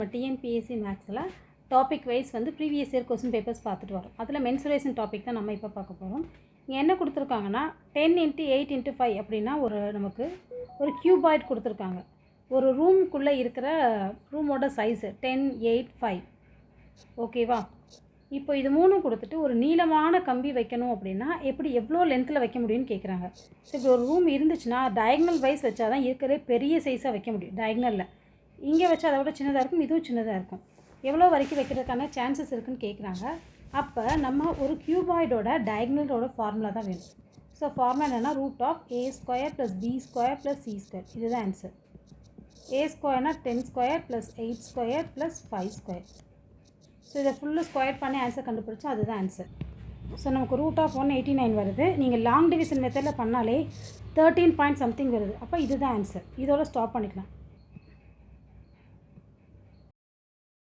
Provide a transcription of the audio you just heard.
நம்ம டிஎன்பிஎஸ்சி மேக்ஸில் topic wise வந்து ப்ரீவியஸ் இயர் கொஸ்டின் பேப்பர்ஸ் பார்த்துட்டு வரோம். அதில் மென்சுரேஷன் டாபிக் தான் நம்ம இப்போ பார்க்க போகிறோம் இங்கே என்ன கொடுத்துருக்காங்கன்னா ten into eight into five அப்படின்னா ஒரு நமக்கு ஒரு கியூபாய்ட் கொடுத்துருக்காங்க. ஒரு ரூம்குள்ளே இருக்கிற ரூமோட சைஸு டென் எயிட் ஃபைவ் ஓகேவா இப்போ இது மூணும் கொடுத்துட்டு ஒரு நீளமான கம்பி வைக்கணும் அப்படின்னா எப்படி எவ்வளோ லென்த்தில் வைக்க முடியும்னு கேட்குறாங்க ஸோ இப்படி ஒரு ரூம் இருந்துச்சுன்னா டயக்னல் வைஸ் வச்சா தான் இருக்கிற பெரிய சைஸாக வைக்க முடியும் டயக்னலில் இங்கே வச்சு அதை விட சின்னதாக இருக்கும் இதுவும் சின்னதாக இருக்கும். எவ்வளோ வரைக்கும் வைக்கிறதுக்கான சான்சஸ் இருக்குன்னு கேட்குறாங்க. அப்போ நம்ம ஒரு கியூபாய்டோட டயக்னலோட ஃபார்முலா தான் வேணும். ஸோ ஃபார்முலா என்னென்னா root of A square plus B square plus C square இதுதான் answer A ஸ்கொயர்னா ten square plus eight square plus five square so இதை ஃபுல்லு ஸ்கொயர் பண்ணி ஆன்சர் கண்டுபிடிச்சா அதுதான் ஆன்சர் ஸோ நமக்கு root of one eighty nine வருது நீங்கள் long division மெத்தடில் பண்ணாலே தேர்ட்டீன் பாயிண்ட் சம்திங் வருது. அப்போ இதுதான் ஆன்சர் இதோட ஸ்டாப் பண்ணிக்கலாம்.